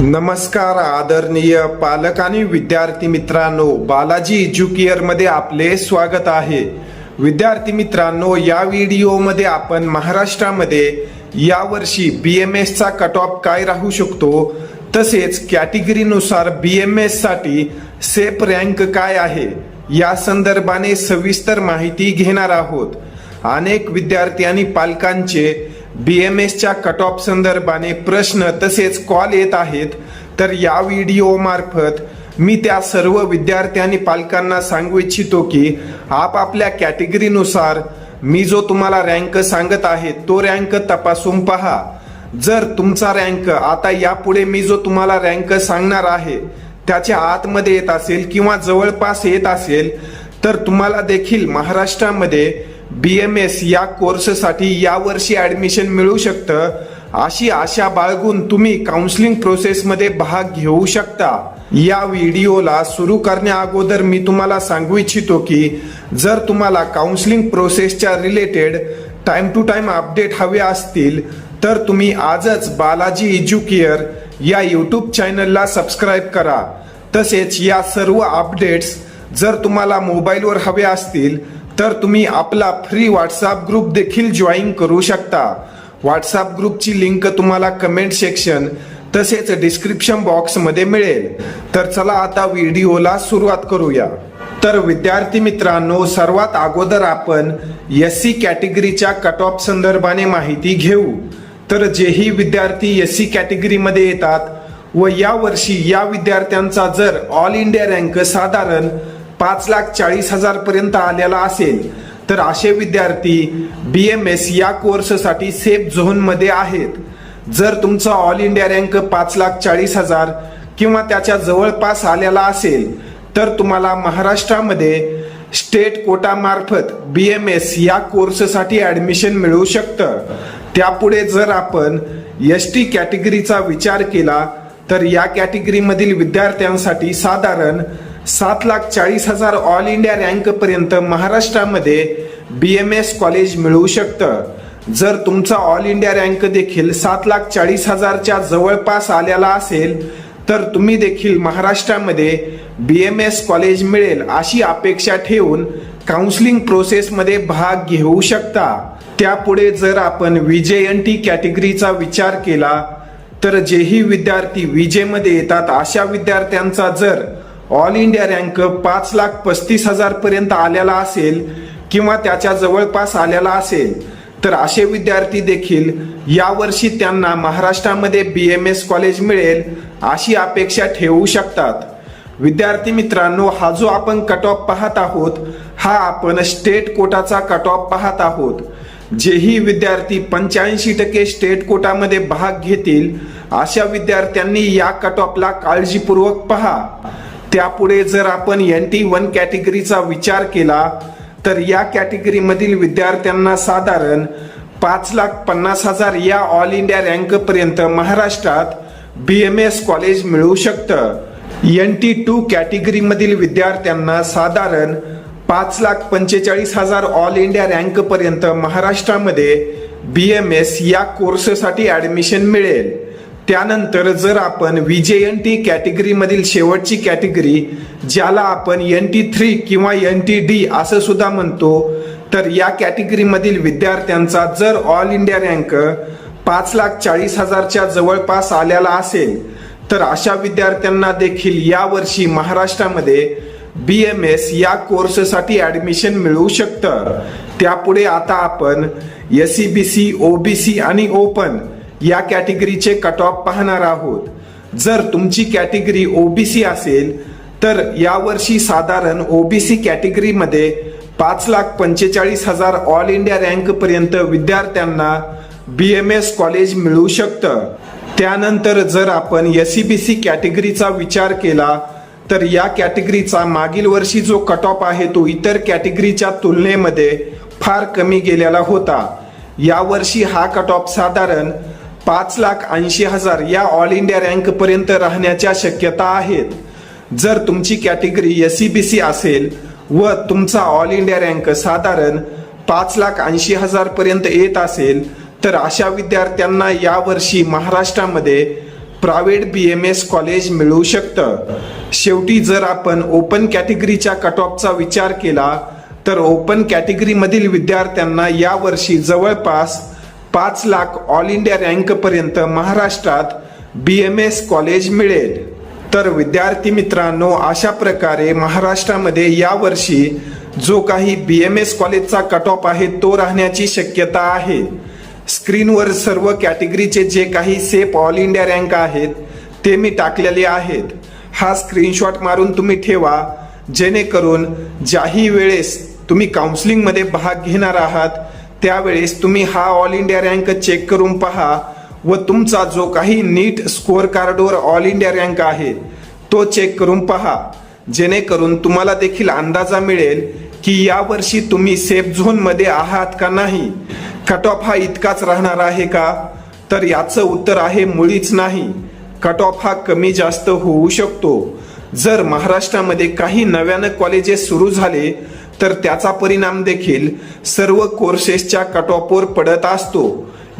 नमस्कार आदरणीय पालक आणि विद्यार्थी मित्रांनो बालाजी एज्युकेअरमध्ये आपले स्वागत आहे. विद्यार्थी मित्रांनो या व्हिडिओमध्ये आपण महाराष्ट्रामध्ये यावर्षी बी एम एसचा कट ऑफ काय राहू शकतो? तसेच कॅटेगरीनुसार बी एम एससाठी सेफ रँक काय आहे? या संदर्भाने सविस्तर माहिती घेणार आहोत. अनेक विद्यार्थी आणि पालकांचे बी एम एसच्या कट ऑफ संदर्भाने प्रश्न तसेच कॉल येत आहेत. तर या व्हिडिओ मार्फत मी त्या सर्व विद्यार्थी आणि पालकांना सांगू इच्छितो की आपापल्या कॅटेगरीनुसार मी जो तुम्हाला रँक सांगत आहे तो रँक तपासून पहा. जर तुमचा रँक आता यापुढे मी जो तुम्हाला रँक सांगणार आहे त्याच्या आतमध्ये येत असेल किंवा जवळपास येत असेल तर तुम्हाला देखील महाराष्ट्रामध्ये बी एम एस या कोर्ससाठी यावर्षी ॲडमिशन मिळू शकतं. अशी आशा बाळगून तुम्ही काउन्सिलिंग प्रोसेसमध्ये भाग घेऊ शकता. या व्हिडिओला सुरू करण्या अगोदर मी तुम्हाला सांगू इच्छितो की जर तुम्हाला काउन्सिलिंग प्रोसेसच्या related time to time update हवे असतील तर तुम्ही आजच बालाजी एज्युकेअर या यूट्यूब चॅनलला सबस्क्राईब करा. तसेच या सर्व अपडेट्स जर तुम्हाला मोबाईलवर हवे असतील तर तुम्ही आपला फ्री व्हॉट्सअप ग्रुप देखील जॉईन करू शकता. व्हॉट्सअप ग्रुपची लिंक तुम्हाला कमेंट सेक्शन तसेच डिस्क्रिप्शन बॉक्समध्ये मिळेल. तर चला आता व्हिडिओला सुरुवात करूया. तर विद्यार्थी मित्रांनो सर्वात अगोदर आपण एस सी कॅटेगरीच्या कट ऑफ संदर्भाने माहिती घेऊ. तर जेही विद्यार्थी एस सी कॅटेगरीमध्ये येतात व या वर्षी या विद्यार्थ्यांचा जर ऑल इंडिया रँक साधारण पाच लाख चाळीस हजार पर्यंत आलेला असेल तर असे विद्यार्थी बी एम एस या कोर्ससाठी सेफ झोनमध्ये आहेत. जर तुमचा ऑल इंडिया रँक पाच लाख चाळीस हजार किंवा त्याच्या जवळपास आलेला असेल तर तुम्हाला महाराष्ट्रामध्ये स्टेट कोटामार्फत बी एम एस या कोर्ससाठी ॲडमिशन मिळू शकतं. त्यापुढे जर आपण एस टी कॅटेगरीचा विचार केला तर या कॅटेगरीमधील विद्यार्थ्यांसाठी साधारण सात लाख चाळीस हजार ऑल इंडिया रँक पर्यंत महाराष्ट्रामध्ये बी एम एस कॉलेज मिळू शकतं. जर तुमचा ऑल इंडिया रँक देखील सात लाख चाळीस हजारच्या जवळपास आलेला असेल तर तुम्ही देखील महाराष्ट्रामध्ये बी एम एस कॉलेज मिळेल अशी अपेक्षा ठेवून काउन्सिलिंग प्रोसेसमध्ये भाग घेऊ शकता. त्यापुढे जर आपण विजयंटी एन टी कॅटेगरीचा विचार केला तर जेही विद्यार्थी विजेमध्ये येतात अशा विद्यार्थ्यांचा जर ऑल इंडिया रँक पाच लाख पस्तीस हजार पर्यंत आलेला असेल किंवा त्याच्या जवळपास आलेला असेल तर असे विद्यार्थी देखील यावर्षी त्यांना महाराष्ट्रामध्ये बी एम एस कॉलेज मिळेल अशी अपेक्षा ठेवू शकतात. विद्यार्थी मित्रांनो हा जो आपण कट ऑफ पाहत आहोत हा आपण स्टेट कोटाचा कट ऑफ पाहत आहोत. जेही विद्यार्थी पंच्याऐंशी टक्के स्टेट कोटामध्ये भाग घेतील अशा विद्यार्थ्यांनी या कट ऑफला काळजीपूर्वक पहा. त्यापुढे जर आपण एन टी वन कॅटेगरीचा विचार केला तर या कॅटेगरीमधील विद्यार्थ्यांना साधारण पाच लाख पन्नास हजार या ऑल इंडिया रँकपर्यंत महाराष्ट्रात बी एम एस कॉलेज मिळू शकतं. एन टी टू कॅटेगरीमधील विद्यार्थ्यांना साधारण पाच लाख पंचेचाळीस हजार ऑल इंडिया रँकपर्यंत महाराष्ट्रामध्ये बी एम एस या कोर्ससाठी ॲडमिशन मिळेल. त्यानंतर जर आपण विजय एन टी कॅटेगरीमधील शेवटची कॅटेगरी ज्याला आपण एन टी थ्री किंवा एन टी डी असं सुद्धा म्हणतो तर या कॅटेगरीमधील विद्यार्थ्यांचा जर ऑल इंडिया रँक पाच लाख चाळीस हजारच्या जवळपास आलेला असेल तर अशा विद्यार्थ्यांना देखील यावर्षी महाराष्ट्रामध्ये बी एम एस या कोर्ससाठी ऍडमिशन मिळू शकतं. त्यापुढे आता आपण S C B C OBC आणि ओपन या कॅटेगरीचे कट ऑफ पाहणार आहोत. जर तुमची कॅटेगरी ओबीसी असेल तर यावर्षी साधारण ओबीसी कॅटेगरीमध्ये पाच लाख पंचेचाळीस हजार ऑल इंडिया रँक पर्यंत विद्यार्थ्यांना बी एम एस कॉलेज मिळू शकतं. त्यानंतर जर आपण एस सी बी सी कॅटेगरीचा विचार केला तर या कॅटेगरीचा मागील वर्षी जो कट ऑफ आहे तो इतर कॅटेगरीच्या तुलनेमध्ये फार कमी गेलेला होता. यावर्षी हा कट ऑफ साधारण पाच लाख ऐंशी हजार या ऑल इंडिया रँक पर्यंत राहण्याच्या शक्यता आहेत. जर तुमची category S C B C असेल व तुमचा ऑल इंडिया रँक साधारण पाच लाख ऐंशी हजार पर्यंत येत असेल तर अशा विद्यार्थ्यांना यावर्षी महाराष्ट्रामध्ये private B M S college मिळू शकतं. शेवटी जर आपण ओपन कॅटेगरीच्या कट ऑफचा विचार केला तर ओपन कॅटेगरीमधील विद्यार्थ्यांना यावर्षी जवळपास पाच लाख ऑल इंडिया रँकपर्यंत महाराष्ट्रात बी एम एस कॉलेज मिळेल. तर विद्यार्थी मित्रांनो अशा प्रकारे महाराष्ट्रामध्ये यावर्षी जो काही बी एम एस कॉलेजचा कट ऑफ आहे तो राहण्याची शक्यता आहे. स्क्रीनवर सर्व कॅटेगरीचे जे काही सेफ ऑल इंडिया रँक आहेत ते मी टाकलेले आहेत. हा स्क्रीनशॉट मारून तुम्ही ठेवा जेणेकरून ज्याही वेळेस तुम्ही काउन्सिलिंगमध्ये भाग घेणार आहात त्यावेळेस तुम्ही हा ऑल इंडिया रँक चेक करून पहा व तुमचा जो काही नीट स्कोअर कार्डवर ऑल इंडिया रँक आहे तो चेक करून पहा. जेणेकरून तुम्हाला देखील अंदाजा मिळेल की यावर्षी तुम्ही सेफ झोनमध्ये आहात का नाही. कट ऑफ हा इतकाच राहणार आहे का? तर याचं उत्तर आहे मुळीच नाही. कट ऑफ हा कमी जास्त होऊ शकतो. जर महाराष्ट्रामध्ये काही नव्यानं कॉलेजेस सुरू झाले तर त्याचा परिणाम देखील सर्व कोर्सेसच्या कट ऑफवर पडत असतो.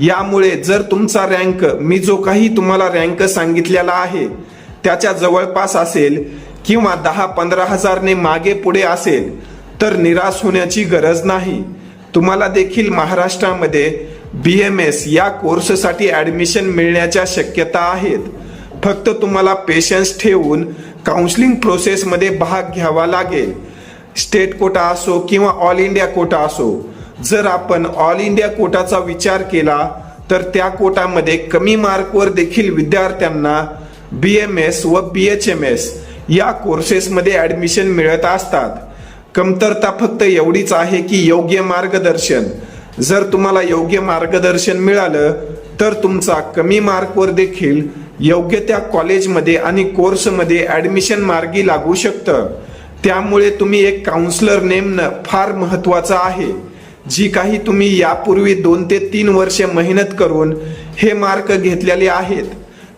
यामुळे जर तुमचा रँक मी जो काही तुम्हाला रँक सांगितलेला आहे त्याच्या जवळपास असेल किंवा दहा पंधरा हजारने मागे पुढे असेल तर निराश होण्याची गरज नाही. तुम्हाला देखील महाराष्ट्रामध्ये बी एम एस या कोर्ससाठी ॲडमिशन मिळण्याच्या शक्यता आहेत. फक्त तुम्हाला पेशन्स ठेवून काउन्सिलिंग प्रोसेसमध्ये भाग घ्यावा लागेल. स्टेट कोटा असो किंवा ऑल इंडिया कोटा असो जर आपण ऑल इंडिया कोटाचा विचार केला तर त्या कोटामध्ये कमी मार्कवर देखील विद्यार्थ्यांना बी एम एस व बी एच एम एस या कोर्सेसमध्ये ॲडमिशन मिळत असतात. कमतरता फक्त एवढीच आहे की योग्य मार्गदर्शन. जर तुम्हाला योग्य मार्गदर्शन मिळालं तर तुमचा कमी मार्कवर देखील योग्य त्या कॉलेजमध्ये आणि कोर्समध्ये ॲडमिशन मार्गी लागू शकतं. त्यामुळे तुम्ही एक काउन्सलर नेमणं फार महत्वाचं आहे. जी काही तुम्ही यापूर्वी दोन ते तीन वर्षे मेहनत करून हे मार्क घेतलेले आहेत.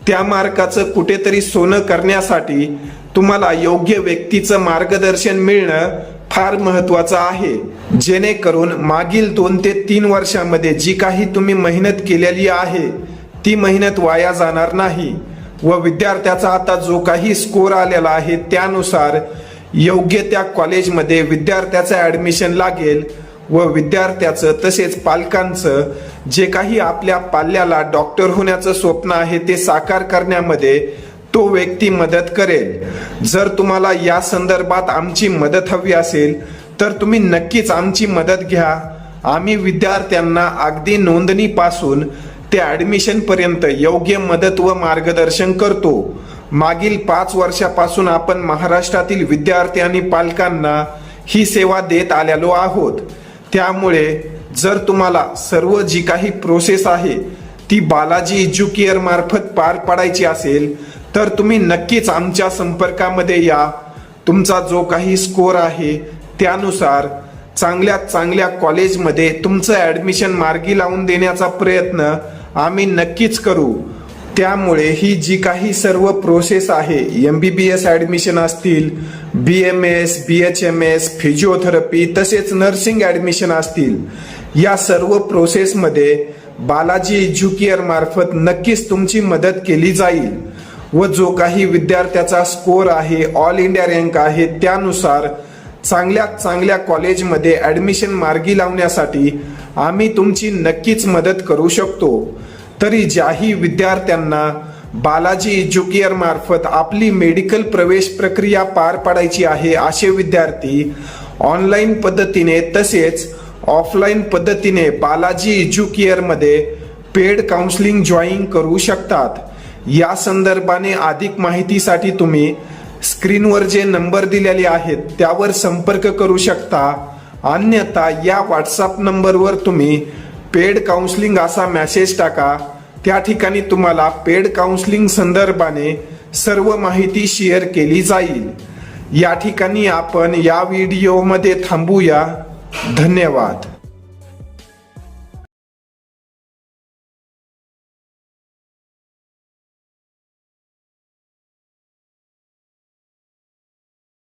त्या मार्काचं कुठेतरी सोनं करण्यासाठी तुम्हाला योग्य व्यक्तीचं मार्गदर्शन मिळणं फार महत्वाचं आहे. जेणेकरून मागील दोन ते तीन वर्षामध्ये जी काही तुम्ही मेहनत केलेली आहे ती मेहनत वाया जाणार नाही. व विद्यार्थ्याचा आता जो काही स्कोर आलेला आहे त्यानुसार योग्य त्या कॉलेजमध्ये विद्यार्थ्याचं ॲडमिशन लागेल व विद्यार्थ्याचं तसेच पालकांचं जे काही आपल्या पाल्याला डॉक्टर होण्याचं स्वप्न आहे ते साकार करण्यामध्ये तो व्यक्ती मदत करेल. जर तुम्हाला या संदर्भात आमची मदत हवी असेल तर तुम्ही नक्कीच आमची मदत घ्या. आम्ही विद्यार्थ्यांना अगदी नोंदणीपासून ते ॲडमिशनपर्यंत योग्य मदत व मार्गदर्शन करतो. मागील पाच वर्षापासून आपण महाराष्ट्रातील विद्यार्थी आणि पालकांना ही सेवा देत आलेलो आहोत. त्यामुळे जर तुम्हाला सर्व जी काही प्रोसेस आहे ती बालाजी एज्युकेअर मार्फत पार पाडायची असेल तर तुम्ही नक्कीच आमच्या संपर्कामध्ये या. तुमचा जो काही स्कोर आहे त्यानुसार चांगल्यात चांगल्या कॉलेजमध्ये तुमचं ॲडमिशन मार्गी लावून देण्याचा प्रयत्न आम्ही नक्कीच करू. त्यामुळे ही जी काही सर्व प्रोसेस आहे M B B S admission असतील B M S B H M S physiotherapy तसेच नर्सिंग ॲडमिशन असतील या सर्व प्रोसेसमध्ये बालाजी एज्युकेअर मार्फत नक्कीच तुमची मदत केली जाईल व जो काही विद्यार्थ्याचा स्कोर आहे ऑल इंडिया रँक आहे त्यानुसार चांगल्या चांगल्या कॉलेजमध्ये ॲडमिशन मार्गी लावण्यासाठी आम्ही तुमची नक्कीच मदत करू शकतो. तरी ज्याही विद्यार्थ्यांना बालाजी एज्युकेअर मार्फत आपली मेडिकल प्रवेश प्रक्रिया पार पाडायची आहे असे विद्यार्थी ऑनलाईन पद्धतीने तसेच ऑफलाईन पद्धतीने बालाजी एज्युकेअरमध्ये पेड काउन्सिलिंग जॉईन करू शकतात. या संदर्भाने अधिक माहितीसाठी तुम्ही स्क्रीनवर जे नंबर दिलेले आहेत त्यावर संपर्क करू शकता. अन्यथा या व्हॉट्सअप नंबरवर तुम्ही पेड काउन्सिलिंग असा मेसेज टाका. त्या ठिकाणी तुम्हाला पेड काउन्सिलिंग संदर्भाने सर्व माहिती शेअर केली जाईल. या ठिकाणी आपण या व्हिडिओमध्ये थांबूया. धन्यवाद.